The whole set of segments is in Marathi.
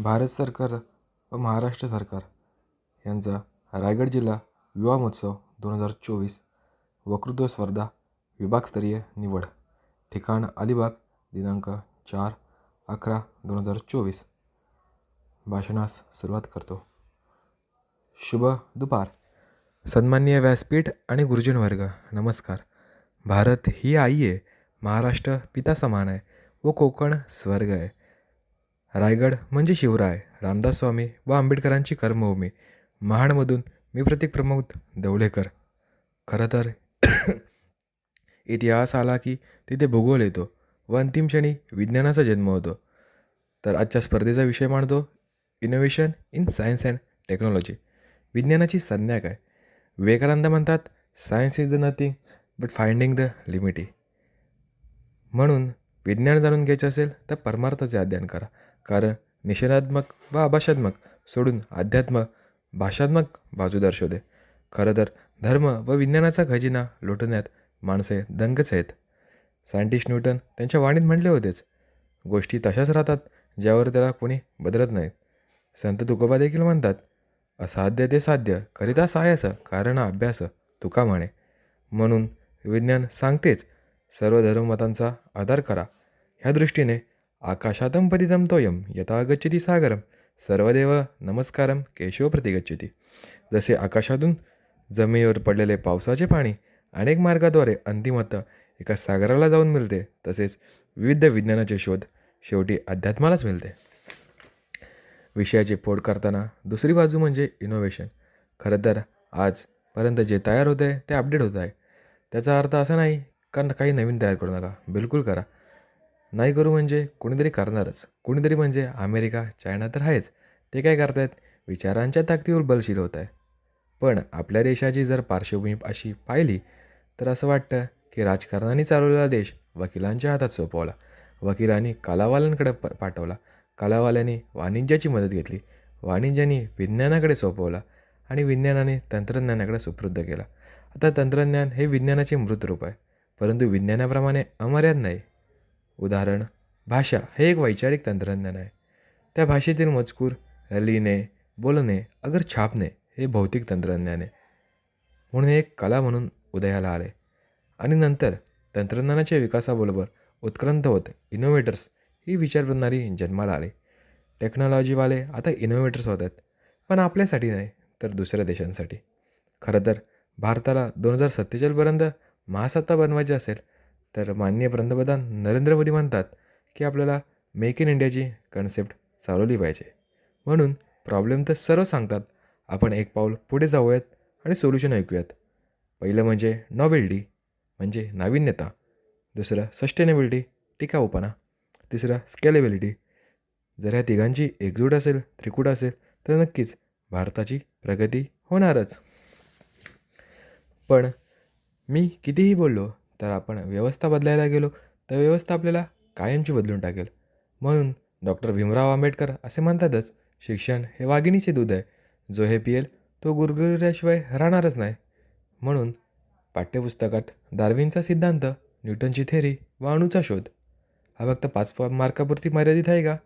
भारत सरकार व महाराष्ट्र सरकार यांचा रायगड जिल्हा युवा महोत्सव दोन हजार चोवीस वक्तृत्व स्पर्धा विभागस्तरीय निवड. ठिकाण अलिबाग दिनांक चार अकरा दोन हजार चोवीस. भाषणास सुरुवात करतो. शुभ दुपार. सन्माननीय व्यासपीठ आणि गुरुजन वर्ग नमस्कार. भारत ही आई आहे महाराष्ट्र पिता समान आहे व कोकण स्वर्ग आहे. रायगड म्हणजे शिवराय रामदास स्वामी व आंबेडकरांची कर्मभूमी. महाडमधून मी प्रतीक प्रमोद दवलेकर खरं तर इतिहास आला की तिथे भूगोल येतो व अंतिम क्षणी विज्ञानाचा जन्म होतो. तर आजच्या स्पर्धेचा विषय मांडतो innovation in science and technology विज्ञानाची संज्ञा काय? विवेकानंद म्हणतात science is the nothing but finding the limit म्हणून विज्ञान जाणून घ्यायचं असेल तर परमार्थाचे अध्ययन करा. कारण निषेधात्मक व आभाषात्मक सोडून अध्यात्म भाषात्मक बाजू दर्शवते. खरं तर धर्म व विज्ञानाचा खजिना लुटण्यात माणसे दंगच आहेत. सायंटिस्ट न्यूटन त्यांच्या वाणीत म्हणले होतेच गोष्टी तशाच राहतात ज्यावर त्याला कोणी बदलत नाहीत संत तुकोबा देखील म्हणतात असाध्य ते साध्य करिता सायास कारण अभ्यास तुका म्हणे. म्हणून विज्ञान सांगतेच सर्व धर्ममतांचा आधार करा. ह्या दृष्टीने आकाशातं पतितम तोयम यथा गच्छती सागरम सर्वदेव नमस्कारम केशव प्रतिगच्छती। जसे आकाशातून जमिनीवर पडलेले पावसाचे पाणी अनेक मार्गाद्वारे अंतिमत एका सागराला जाऊन मिळते तसेच विविध विज्ञानाचे शोध शेवटी अध्यात्मालाच मिळते. विषयाची फोड करताना दुसरी बाजू म्हणजे इनोव्हेशन खरं तर आजपर्यंत जे तयार होत आहे ते अपडेट होत आहे. त्याचा अर्थ असा नाही कारण काही नवीन तयार करू नका. बिलकुल करा. नाही करू म्हणजे कोणीतरी करणारच. कोणीतरी म्हणजे अमेरिका चायना तर आहेच. ते काय करतायत? विचारांच्या ताकदीवर बलशील होत आहे पण आपल्या देशाची जर पार्श्वभूमी अशी पाहिली तर असं वाटतं की राजकारणाने चालवलेला देश वकिलांच्या हातात सोपवला. वकिलांनी कलावाल्यांकडे प पाठवला. कलावाल्यांनी वाणिज्याची मदत घेतली. वाणिज्याने विज्ञानाकडे सोपवला आणि विज्ञानाने तंत्रज्ञानाकडे सुपृद्ध केला. आता तंत्रज्ञान हे विज्ञानाचे मृत रूप आहे. परंतु विज्ञानाप्रमाणे अमर्याद नाही. उदाहरण भाषा हे एक वैचारिक तंत्रज्ञान आहे. त्या भाषेतील मजकूर लिहिणे बोलणे अगर छापणे हे भौतिक तंत्रज्ञान आहे. म्हणून हे एक कला म्हणून उदयाला आले. आणि नंतर तंत्रज्ञानाच्या विकासाबरोबर उत्क्रांत होत इनोव्हेटर्स ही विचार बनणारी जन्माला आले. टेक्नॉलॉजीवाले आता इनोव्हेटर्स होत आहेत पण आपल्यासाठी नाही तर दुसऱ्या देशांसाठी. खरं तर भारताला दोन हजार सत्तेचाळीसपर्यंत महासत्ता बनवायची असेल तर माननीय पंतप्रधान नरेंद्र मोदी म्हणतात की आपल्याला मेक इन इंडियाची कन्सेप्ट चालवली पाहिजे. म्हणून प्रॉब्लेम तर सर्व सांगतात. आपण एक पाऊल पुढे जाऊयात आणि सोल्युशन ऐकूयात. पहिलं म्हणजे नॉबिलिटी म्हणजे नाविन्यता. दुसरं सस्टेनेबिलिटी टिकाऊपणा. तिसरं स्केलेबिलिटी जर ह्या तिघांची एकजूट असेल त्रिकूट असेल तर नक्कीच भारताची प्रगती होणारच. पण मी कितीही बोललो तर आपण व्यवस्था बदलायला गेलो तर व्यवस्था आपल्याला कायमची बदलून टाकेल. म्हणून डॉक्टर भीमराव आंबेडकर असे म्हणतातच शिक्षण हे वाघिणीचे दूध आहे. जो हे पिएल तो गुरगुरल्याशिवाय राहणारच नाही. म्हणून पाठ्यपुस्तकात डार्विनचा सिद्धांत न्यूटनची थेरी व अणूचा शोध. हा फक्त पाच मार्कापुरती मर्यादित आहे का?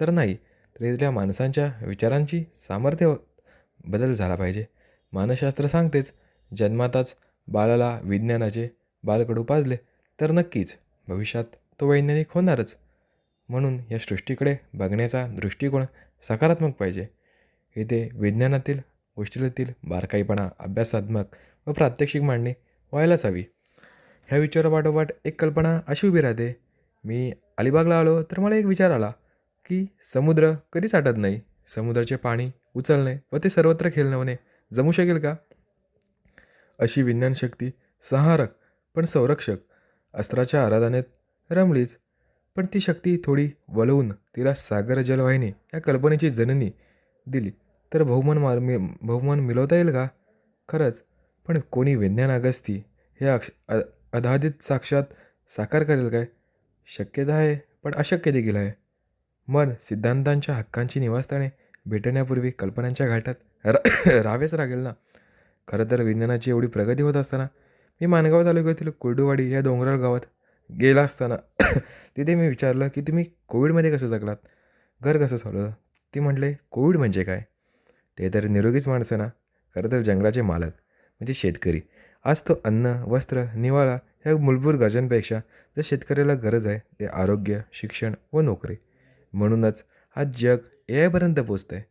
तर नाही. तर इथल्या माणसांच्या विचारांची सामर्थ्य बदल झाला पाहिजे. मानसशास्त्र सांगतेच जन्माताच बाळाला विज्ञानाचे बालकडू पाजले तर नक्कीच भविष्यात तो वैज्ञानिक होणारच. म्हणून या सृष्टीकडे बघण्याचा दृष्टिकोन सकारात्मक पाहिजे. इथे विज्ञानातील गोष्टीतील बारकाईपणा अभ्यासात्मक व प्रात्यक्षिक मांडणी व्हायलाच हवी. ह्या विचारापाठोपाठ एक कल्पना अशी उभी राहते. मी अलिबागला आलो तर मला एक विचार आला की समुद्र कधीच आटत नाही? समुद्राचे पाणी उचलणे व ते सर्वत्र खेळणे जमू शकेल का? अशी विज्ञान शक्ती संहारक पण संरक्षक अस्त्राच्या आराधनेत रमलीच. पण ती शक्ती थोडी वळवून तिला सागर जलवाहिनी या कल्पनेची जननी दिली. तर बहुमान मार मि बहुमान मिळवता येईल का? खरंच. पण कोणी विज्ञान अगस्ती हे अक्ष अ साक्षात साकार करेल काय? शक्यता आहे पण अशक्य देखील आहे. मन सिद्धांतांच्या हक्कांची निवासस्थाने भेटण्यापूर्वी कल्पनांच्या घाटात रा रावेच लागेल ना? खरं तर विज्ञानाची एवढी प्रगती होत असताना मी माणगाव तालुक्यातील कुर्डुवाडी या डोंगराळ गावात गेला असताना तिथे मी विचारलं की तुम्ही कोविडमध्ये कसं जगलात? घर कसं चालवलं ती म्हटले कोविड म्हणजे काय? ते तर निरोगीच माणसं ना. खरं तर जंगलाचे मालक म्हणजे शेतकरी. आज तो अन्न वस्त्र निवाळा ह्या मूलभूत गरजांपेक्षा जर शेतकऱ्याला गरज आहे ते आरोग्य शिक्षण व नोकरी. म्हणूनच हा जग ए आयपर्यंत पोचतं आहे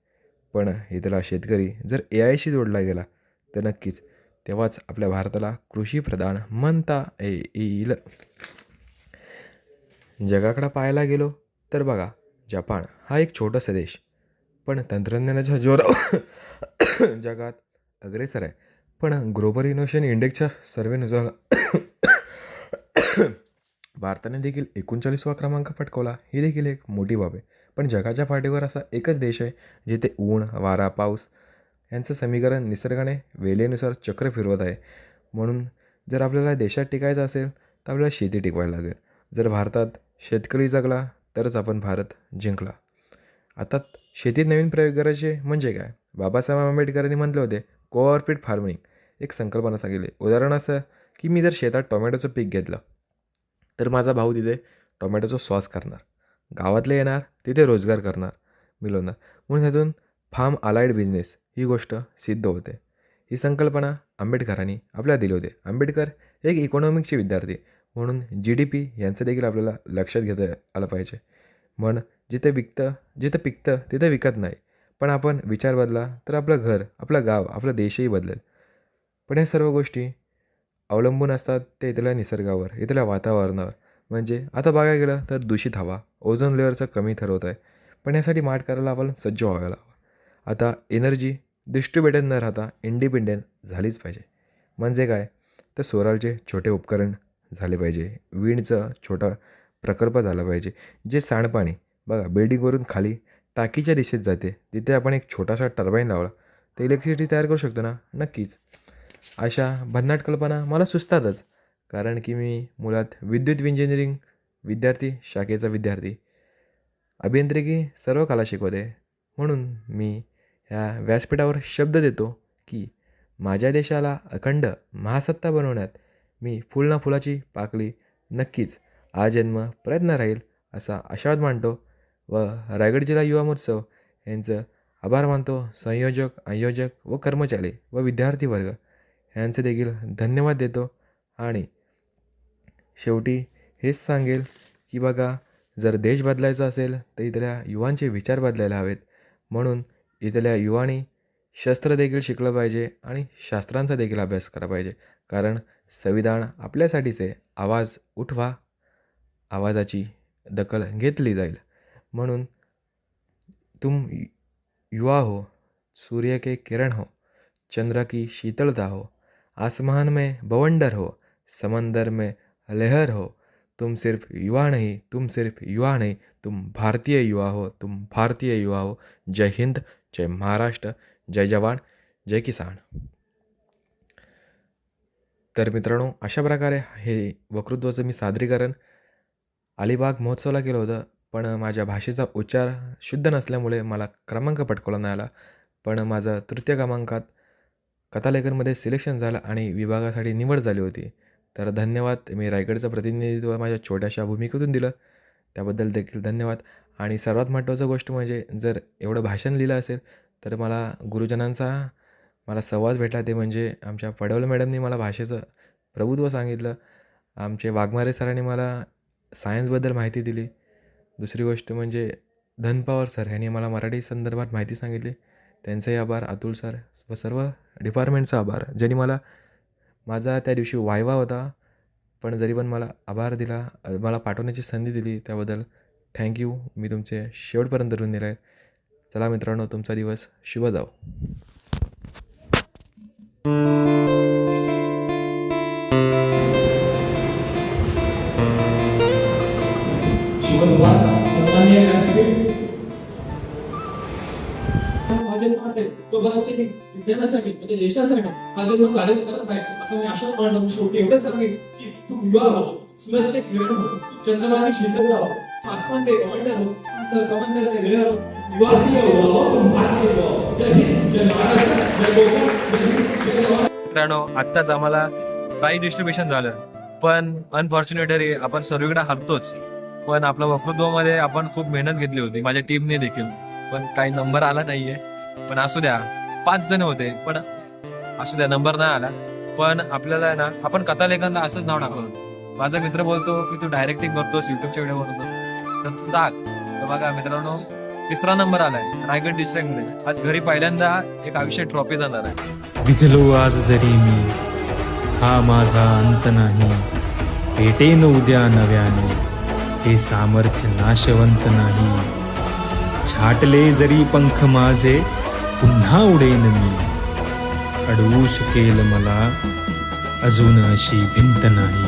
पण इथला शेतकरी जर ए आयशी जोडला गेला तर नक्कीच तेव्हाच आपल्या भारताला कृषीप्रधान म्हणता ये- येईल. जगाकडं पाहायला गेलो तर बघा जपान हा एक छोटासा देश पण तंत्रज्ञानाच्या जोरावर जगात अग्रेसर आहे. पण ग्लोबल इनोव्हेशन इंडेक्सच्या सर्वेनुसार भारताने देखील एकोणचाळीसवा क्रमांक पटकवला. ही देखील एक मोठी बाब आहे. पण जगाच्या पाठीवर असा एकच देश आहे जिथे ऊन वारा पाऊस यांचं समीकरण निसर्गाने वेळेनुसार चक्र फिरवत आहे. म्हणून जर आपल्याला देशात टिकायचं असेल तर आपल्याला शेती टिकवायला लागेल. जर भारतात शेतकरी जगला तरच आपण भारत जिंकला. आता शेतीत नवीन प्रयोग करायचे म्हणजे काय? बाबासाहेब आंबेडकरांनी म्हटले होते कोऑर्पिड फार्मिंग एक संकल्पना सांगितली. उदाहरण असं की मी जर शेतात टोमॅटोचं पीक घेतलं तर माझा भाऊ तिथे टोमॅटोचा सॉस करणार. गावातले येणार तिथे रोजगार करणार. मिळवणार. म्हणून ह्यातून फार्म अलाइड बिझनेस ही गोष्ट सिद्ध होते. ही संकल्पना आंबेडकरांनी आपल्याला दिली होती. आंबेडकर एक इकॉनॉमिक्सचे विद्यार्थी म्हणून जी डी पी यांचं देखील आपल्याला लक्षात घेता आलं पाहिजे. म्हण जिथे विकतं जिथं पिकतं तिथं विकत नाही. पण आपण विचार बदला तर आपलं घर आपलं गाव आपला देशही बदलेल. पण या सर्व गोष्टी अवलंबून असतात ते इथल्या निसर्गावर इथल्या वातावरणावर. म्हणजे आता बघायला गेलं तर दूषित हवा ओझोन लेअरचं कमी ठरवत आहे. पण यासाठी माठ करायला आपण सज्ज व्हायला हवं. आता एनर्जी डिस्ट्रीब्युटेड न राहता इंडिपेंडेंट झालीच पाहिजे. म्हणजे काय? तर सोलारचे छोटे उपकरण झाले पाहिजे. विंडचं छोटा प्रकल्प झाला पाहिजे. जे सांडपाणी बघा बिल्डिंगवरून खाली टाकीच्या दिशेत जाते. तिथे आपण एक छोटासा टर्बाईन लावला. तर इलेक्ट्रिसिटी तयार करू शकतो ना? नक्कीच. अशा भन्नाट कल्पना मला सुचतातच. कारण की मी मुळात विद्युत इंजिनिअरिंग विद्यार्थी शाखेचा विद्यार्थी. अभियांत्रिकी सर्व कला शिकवते. म्हणून मी ह्या व्यासपीठावर शब्द देतो की माझ्या देशाला अखंड महासत्ता बनवण्यात मी फुल ना फुलाची पाकळी नक्कीच आजन्म प्रयत्न राहील असा आशावाद मांडतो व रायगड जिल्हा युवा महोत्सव यांचं आभार मानतो संयोजक आयोजक व कर्मचारी व विद्यार्थी वर्ग यांचे देखील धन्यवाद देतो आणि शेवटी हेच सांगेल की बघा जर देश बदलायचा असेल तर इथल्या युवांचे विचार बदलायला हवेत. म्हणून इथल्या युवानी शस्त्र देखील शिकलं पाहिजे आणि शास्त्रांचा देखील अभ्यास केला पाहिजे. कारण संविधान आपल्यासाठीचे आवाज उठवा आवाजाची दखल घेतली जाईल. म्हणून तुम युवा हो सूर्य के किरण हो चंद्र की शीतलता हो आसमान में बवंडर हो समंदर में लहर हो तुम सिर्फ युवा नहीं तुम सिर्फ युवा नहीं तुम भारतीय युवा हो तुम भारतीय युवा हो. जय हिंद जय महाराष्ट्र जय जवान जय किसान. तर मित्रांनो अशा प्रकारे हे वक्तृत्वाचं मी सादरीकरण अलिबाग महोत्सवाला केलं होतं पण माझ्या भाषेचा उच्चार शुद्ध नसल्यामुळे मला क्रमांक पटकवला नाही आला. पण माझं तृतीय क्रमांकात कथालेखनमध्ये सिलेक्शन झालं आणि विभागासाठी निवड झाली होती. तर धन्यवाद मी रायगडचं प्रतिनिधित्व माझ्या छोट्याशा भूमिकेतून दिलं. त्याबद्दल देखील धन्यवाद. आणि सर्वात महत्त्वाचं गोष्ट म्हणजे जर एवढं भाषण लिहिलं असेल तर मला गुरुजनांचा मला सहवास भेटला. ते म्हणजे आमच्या पडवल मॅडमनी मला भाषेचं प्रभुत्व सांगितलं. आमचे वाघमारे सरांनी मला सायन्सबद्दल माहिती दिली. दुसरी गोष्ट म्हणजे धनपावर सर ह्यांनी मला मराठी संदर्भात माहिती सांगितली. त्यांचाही आभार. अतुल सर व सर्व डिपार्टमेंटचा आभार ज्यांनी मला माझा त्या दिवशी वायवा होता. पण जरी पण मला आभार दिला मला पाठवण्याची संधी दिली त्याबद्दल थँक्यू मी तुमचे शेवटपर्यंत धरून दिलं आहे चला मित्रांनो तुमचा दिवस शुभ जाओ शुभदुपार असेल? तो विज्ञानासाठी म्हणजे देशासाठी हा जर कार्य करत आहे असं मी आशा मांडतो. शेवटी एवढंच सांगेन की तू युवा हो सूरज के किरण हो चंद्रमा की हो समंदर तुम भारतीय जय हिंद जय महाराष्ट्र जय गोकुळ जय हिंद जय मित्रांनो आत्ताच आम्हाला काही डिस्ट्रीब्युशन झालं. पण अनफॉर्च्युनेटली आपण सर्वीकडे हरतोच. पण आपल्या वक्तृत्वामध्ये आपण खूप मेहनत घेतली होती. माझ्या टीमने देखील. पण काही नंबर आला नाहीये. पण असू द्या. पाच जण होते पण असू द्या नंबर नाही आला. पण आपल्याला ना आपण कथा लेखनला असंच नाव टाकलं माझा मित्र बोलतो की तू डायरेक्टिंग करतोस युट्यूबच्या व्हिडिओ बनवतोस. तर तू टाक तर बघा मित्रांनो तिसरा नंबर आलाय रायगड डिस्ट्रिक्टमध्ये आज घरी पहिल्यांदा एक आयुष्य ट्रॉफी जाणार आहे. विझलो आज जरी मी हा माझा अंत नाही. पेटेन उद्या नव्याने हे सामर्थ्य नाशवंत नाही. छाटले जरी पंख माझे पुन्हा उडेन मी. अडवू शकेल मला अजून अशी भिंत नाही.